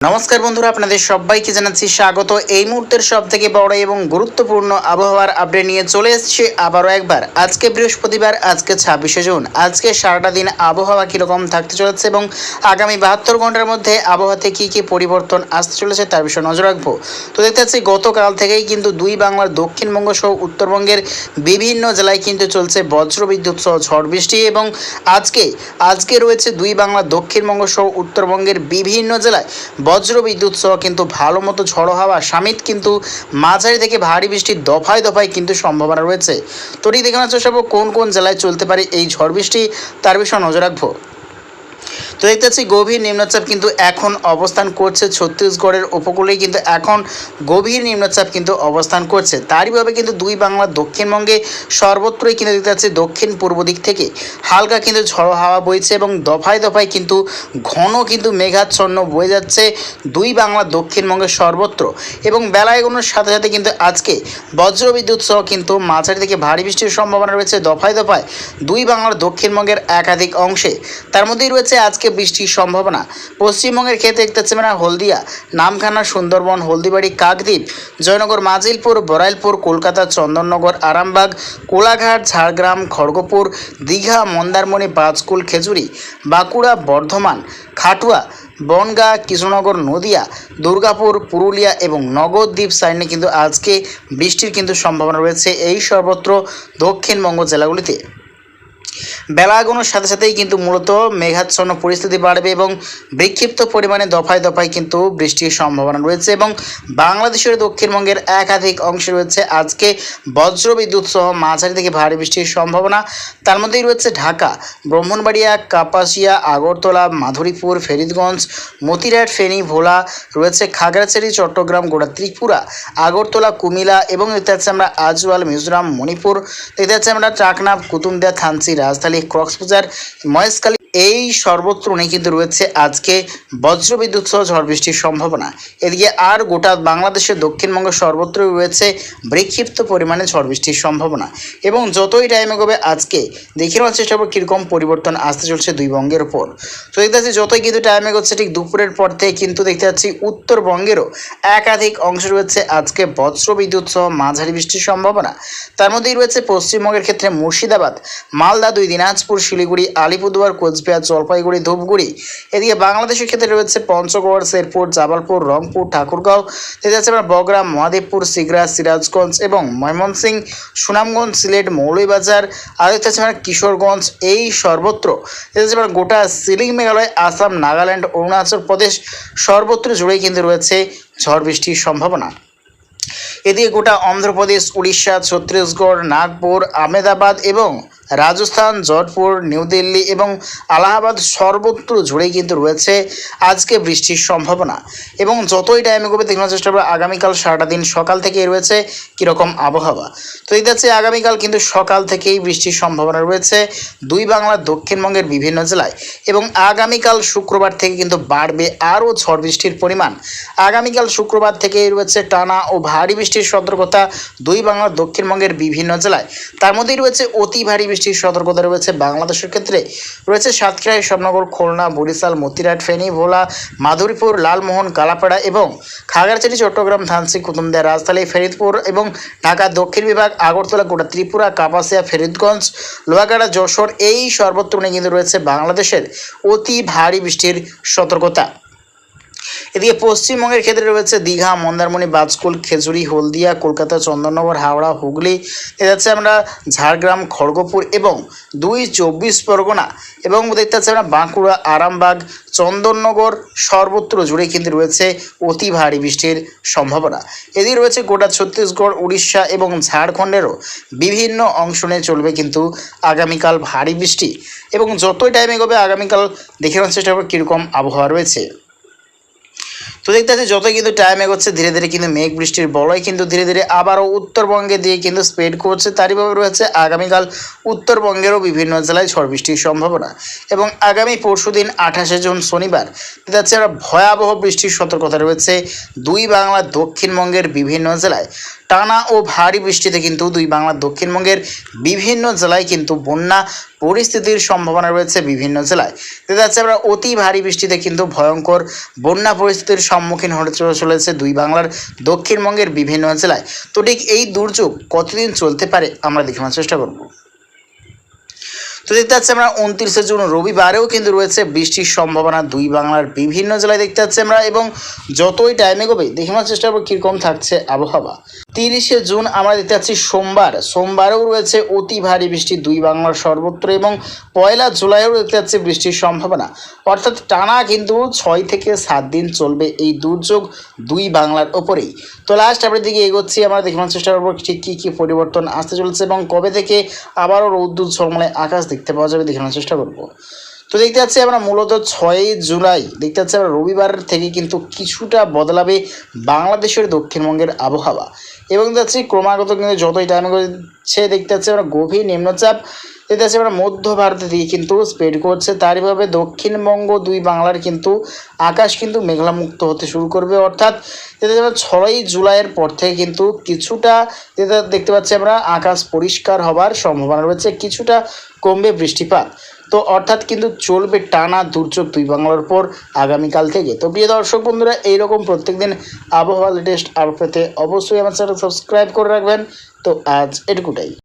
নমস্কার বন্ধুরা, আপনাদের সবাইকে জানাচ্ছি স্বাগত। এই মুহূর্তের সব থেকে বড় এবং গুরুত্বপূর্ণ আবহাওয়ার আপডেট নিয়ে চলে এসেছে আবারও একবার। আজকে বৃহস্পতিবার, আজকে ছাব্বিশে জুন। আজকে সারাটা দিন আবহাওয়া কীরকম থাকতে চলেছে এবং আগামী বাহাত্তর ঘণ্টার মধ্যে আবহাওয়াতে কী কী পরিবর্তন আসতে চলেছে তার বিষয়ে নজর রাখব। তো দেখতে পাচ্ছি, গতকাল থেকেই কিন্তু দুই বাংলার দক্ষিণবঙ্গ সহ উত্তরবঙ্গের বিভিন্ন জেলায় কিন্তু চলছে বজ্রবিদ্যুৎ সহ ঝড় বৃষ্টি এবং আজকে আজকে রয়েছে দুই বাংলা দক্ষিণবঙ্গ সহ উত্তরবঙ্গের বিভিন্ন জেলায় বজ্র বিদ্যুৎ সহ কিন্তু ভালো মতো ঝড়ো হাওয়া। সামিত কিন্তু মাঝারি থেকে ভারী বৃষ্টির দফায় দফায় কিন্তু সম্ভাবনা রয়েছে। তো দেখে নেওয়ার চেষ্টা কোন কোন জেলায় চলতে পারে এই ঝড় বৃষ্টি, তার বিষয়ে নজর রাখব। তো দেখতে পাচ্ছি গভীর নিম্নচাপ কিন্তু এখন অবস্থান করছে ছত্তিশগড়ের উপকূলেই, কিন্তু এখন গভীর নিম্নচাপ কিন্তু অবস্থান করছে। তারইভাবে কিন্তু দুই বাংলার দক্ষিণবঙ্গে সর্বত্রই কিন্তু দেখতে পাচ্ছি দক্ষিণ পূর্ব দিক থেকে হালকা কিন্তু ঝড়ো হাওয়া বইছে এবং দফায় দফায় কিন্তু ঘন কিন্তু মেঘাচ্ছন্ন বয়ে যাচ্ছে দুই বাংলা দক্ষিণবঙ্গের সর্বত্র। এবং বেলা এগোনোর সাথে সাথে কিন্তু আজকে বজ্রবিদ্যুৎ সহ কিন্তু মাঝারি থেকে ভারী বৃষ্টির সম্ভাবনা রয়েছে দফায় দফায় দুই বাংলার দক্ষিণবঙ্গের একাধিক অংশে। তার মধ্যেই রয়েছে আজকে বৃষ্টির সম্ভাবনা। পশ্চিমবঙ্গের ক্ষেত্রে দেখতে মানে হলদিয়া, নামখানা সুন্দরবন, হলদিবাড়ি, কাকদ্বীপ, জয়নগর, মাজিলপুর, বরাইলপুর, কলকাতা, চন্দননগর, আরামবাগ, কোলাঘাট, ঝাড়গ্রাম, খড়গপুর, দীঘা, মন্দারমণি বাজকুল খেজুরি, বাঁকুড়া, বর্ধমান, খাটুয়া, বনগাঁ, কৃষ্ণনগর, নদিয়া, দুর্গাপুর, পুরুলিয়া এবং নগরদ্বীপ সাইডে কিন্তু আজকে বৃষ্টির কিন্তু সম্ভাবনা রয়েছে। এই সর্বত্র দক্ষিণবঙ্গ জেলাগুলিতে। বেলা আগানোর সাথে সাথেই কিন্তু মূলত মেঘাচ্ছন্ন পরিস্থিতি বাড়বে এবং বিক্ষিপ্ত পরিমাণে দফায় দফায় কিন্তু বৃষ্টির সম্ভাবনা রয়েছে এবং বাংলাদেশের দক্ষিণবঙ্গের একাধিক অংশে রয়েছে আজকে বজ্রবিদ্যুৎ সহ মাঝারি থেকে ভারী বৃষ্টির সম্ভাবনা। তার মধ্যেই রয়েছে ঢাকা, ব্রাহ্মণবাড়িয়া, কাপাসিয়া, আগরতলা, মাধুরীপুর, ফেরিদগঞ্জ মতিরাট ফেনী, ভোলা, রয়েছে খাগড়াছড়ি, চট্টগ্রাম, গোড়া, ত্রিপুরা, আগরতলা কুমিলা এবং দেখতে আমরা আজওয়াল, মিজোরাম, মণিপুর। দেখতে আমরা টাকনাফ কুতুমদিয়া থানচি রাজধানী কক্সবাজার মহেশখালী এই সর্বত্র সর্বত্রই কিন্তু রয়েছে আজকে বজ্রবিদ্যুৎ সহ ঝড় বৃষ্টির সম্ভাবনা। এদিকে আর গোটা বাংলাদেশের দক্ষিণবঙ্গের সর্বত্রই রয়েছে বিক্ষিপ্ত পরিমাণে ঝড় বৃষ্টির সম্ভাবনা এবং যতই টাইম এগোবে আজকে, দেখে নেওয়ার চেষ্টা করব কীরকম পরিবর্তন আসতে চলছে দুই বঙ্গের ওপর তো দেখতে পাচ্ছি যতই কিন্তু টাইম এগোচ্ছে ঠিক দুপুরের পর থেকে কিন্তু দেখতে পাচ্ছি উত্তরবঙ্গেরও একাধিক অংশ রয়েছে আজকে বজ্রবিদ্যুৎ সহ মাঝারি বৃষ্টির সম্ভাবনা। তার মধ্যেই রয়েছে পশ্চিমবঙ্গের ক্ষেত্রে মুর্শিদাবাদ, মালদা দুই, দিনাজপুর, শিলিগুড়ি, আলিপুরদুয়ার কোচবিহার জলপাইগুড়ি, ধূপগুড়ি। এদিকে বাংলাদেশের ক্ষেত্রে রয়েছে পঞ্চগড়, শেরপুর জাবালপুর রংপুর, ঠাকুরগাঁও। আছে আমরা বগরা মহাদেবপুর, সিগড়া, সিরাজগঞ্জ এবং ময়মনসিং, সুনামগঞ্জ, সিলেট, মৌলভীবাজার। আর আছে আমরা কিশোরগঞ্জ, এই সর্বত্র। আছে আমরা গোটা সিলিং মেঘালয়, আসাম, নাগাল্যান্ড, অরুণাচল প্রদেশ সর্বত্র জুড়েই কিন্তু রয়েছে ঝড় বৃষ্টির সম্ভাবনা। এদিকে গোটা অন্ধ্রপ্রদেশ, উড়িষ্যা, ছত্তিশগড়, নাগপুর, আহমেদাবাদ এবং রাজস্থান জটপুর নিউ দিল্লি এবং আলাহাবাদ সর্বত্র জুড়েই কিন্তু রয়েছে আজকে বৃষ্টির সম্ভাবনা। এবং যতই টাইমে করবে দেখানোর চেষ্টা করবে আগামীকাল সারাটা দিন সকাল থেকেই রয়েছে কীরকম আবহাওয়া। তো এই যাচ্ছে আগামীকাল কিন্তু সকাল থেকেই বৃষ্টির সম্ভাবনা রয়েছে দুই বাংলার দক্ষিণবঙ্গের বিভিন্ন জেলায়। এবং আগামীকাল শুক্রবার থেকে কিন্তু বাড়বে আরও ঝড় বৃষ্টির পরিমাণ। আগামীকাল শুক্রবার থেকেই রয়েছে টানা ও ভারী বৃষ্টির সতর্কতা দুই বাংলার দক্ষিণবঙ্গের বিভিন্ন জেলায়। তার মধ্যেই রয়েছে অতি ভারী বৃষ্টির সতর্কতা রয়েছে। বাংলাদেশের ক্ষেত্রে রয়েছে সাতক্ষীরা ঈশ্বরনগর খুলনা, বরিশাল, মতিরাট, ফেনী, ভোলা, মাধুরীপুর, লালমোহন, কালাপাড়া এবং খাগড়াছড়ি, চট্টগ্রাম, ধানসি, কুতুমদিয়া, রাজধানী, ফেরিদপুর এবং ঢাকা, দক্ষিণ বিভাগ, আগরতলা, গোটা ত্রিপুরা, কাপাসিয়া, ফেরিদগঞ্জ, লোহাগাড়া, যশোর, এই সর্বত্র কিন্তু রয়েছে বাংলাদেশের অতি ভারী বৃষ্টির সতর্কতা। এদিকে পশ্চিমবঙ্গের ক্ষেত্রে রয়েছে দীঘা, মন্দারমণি, বাজকুল, খেজুরি, হলদিয়া, কলকাতা, চন্দননগর, হাওড়া, হুগলি। যাচ্ছে আমরা ঝাড়গ্রাম, খড়গপুর এবং দুই চব্বিশ পরগনা এবং দেখতে পাচ্ছি আমরা বাঁকুড়া, আরামবাগ, চন্দননগর সর্বত্র জুড়ে কিন্তু রয়েছে অতি ভারী বৃষ্টির সম্ভাবনা। এদিকে রয়েছে গোটা ছত্তিশগড়, উড়িষ্যা এবং ঝাড়খণ্ডেরও বিভিন্ন অংশ নিয়ে চলবে কিন্তু আগামীকাল ভারী বৃষ্টি এবং যতই টাইম এগোবে, আগামীকাল দেখে নেওয়ার চেষ্টা করব কীরকম আবহাওয়া রয়েছে। তো দেখতে পাচ্ছি যতই কিন্তু টাইম এগোচ্ছে, ধীরে ধীরে কিন্তু মেঘ বৃষ্টির বলয় কিন্তু ধীরে ধীরে আবারও উত্তরবঙ্গে দিয়ে কিন্তু স্প্রেড করছে। তারইভাবে রয়েছে আগামীকাল উত্তরবঙ্গেরও বিভিন্ন জেলায় ঝড় বৃষ্টির সম্ভাবনা। এবং আগামী পরশুদিন আঠাশে জুন শনিবার দেখতে পাচ্ছি আমরা ভয়াবহ বৃষ্টির সতর্কতা রয়েছে দুই বাংলার দক্ষিণবঙ্গের বিভিন্ন জেলায়। টানা ও ভারী বৃষ্টিতে কিন্তু দুই বাংলার দক্ষিণবঙ্গের বিভিন্ন জেলায় কিন্তু বন্যা পরিস্থিতির সম্ভাবনা রয়েছে বিভিন্ন জেলায়। দেখা যাচ্ছে আমরা অতি ভারী বৃষ্টিতে কিন্তু ভয়ঙ্কর বন্যা পরিস্থিতির সম্মুখীন হতে চলেছে দুই বাংলার দক্ষিণবঙ্গের বিভিন্ন জেলায়। তো ঠিক এই দুর্যোগ কতদিন চলতে পারে আমরা দেখানোর চেষ্টা করব। তো দেখতে পাচ্ছি আমরা উনত্রিশে জুন রবিবারেও কিন্তু রয়েছে বৃষ্টির সম্ভাবনা। দুই বাংলার বিভিন্ন জেলায় দেখতে পাচ্ছি আমরা এবং যতই টাইম এগোবে, দেখে নেওয়ার চেষ্টা করব কীরকম থাকছে আবহাওয়া। তিরিশে জুন আমরা দেখতে পাচ্ছি সোমবার। সোমবারেও রয়েছে অতি ভারী বৃষ্টি দুই বাংলার সর্বত্র এবং পয়লা জুলাইও দেখতে পাচ্ছি বৃষ্টির সম্ভাবনা। অর্থাৎ টানা কিন্তু ছয় থেকে সাত দিন চলবে এই দুর্যোগ দুই বাংলার ওপরেই। তো লাস্ট আপনার দিকে এগোচ্ছি, আমরা দেখানোর চেষ্টা করব ঠিক কী কী পরিবর্তন আসতে চলেছে এবং কবে থেকে আবারও রৌদ্র ঝলমলে আকাশ দেখতে পাওয়া যাবে দেখানোর চেষ্টা করব। তো দেখতে পাচ্ছি আমরা মূলত ছয়ই জুলাই। দেখতে পাচ্ছি আমরা রবিবার থেকে কিন্তু কিছুটা বদলাবে বাংলাদেশের দক্ষিণবঙ্গের আবহাওয়া। এবং দেখতে ক্রমাগত কিন্তু যতই টাইম করছে দেখতে পাচ্ছি আমরা গভীর নিম্নচাপ। দেখতে পাচ্ছি আমরা মধ্য ভারতের দিকে কিন্তু স্প্রেড করছে। তারইভাবে দক্ষিণবঙ্গ দুই বাংলার কিন্তু আকাশ কিন্তু মেঘলামুক্ত হতে শুরু করবে। অর্থাৎ যেটা আমরা ছয়ই জুলাইয়ের পর থেকে কিন্তু কিছুটা দেখতে পাচ্ছি আমরা আকাশ পরিষ্কার হবার সম্ভাবনা রয়েছে। কিছুটা কমবে বৃষ্টিপাত। তো অর্থাৎ কিন্তু চলবে টানা দুর্যোগ দুই বাংলার পর আগামীকাল থেকে। তো প্রিয় দর্শক বন্ধুরা, এইরকম প্রত্যেকদিন আবহাওয়া লেটেস্ট আপডেট অবশ্যই আমার চ্যানেল সাবস্ক্রাইব করে রাখবেন। তো আজ এটুকুটাই।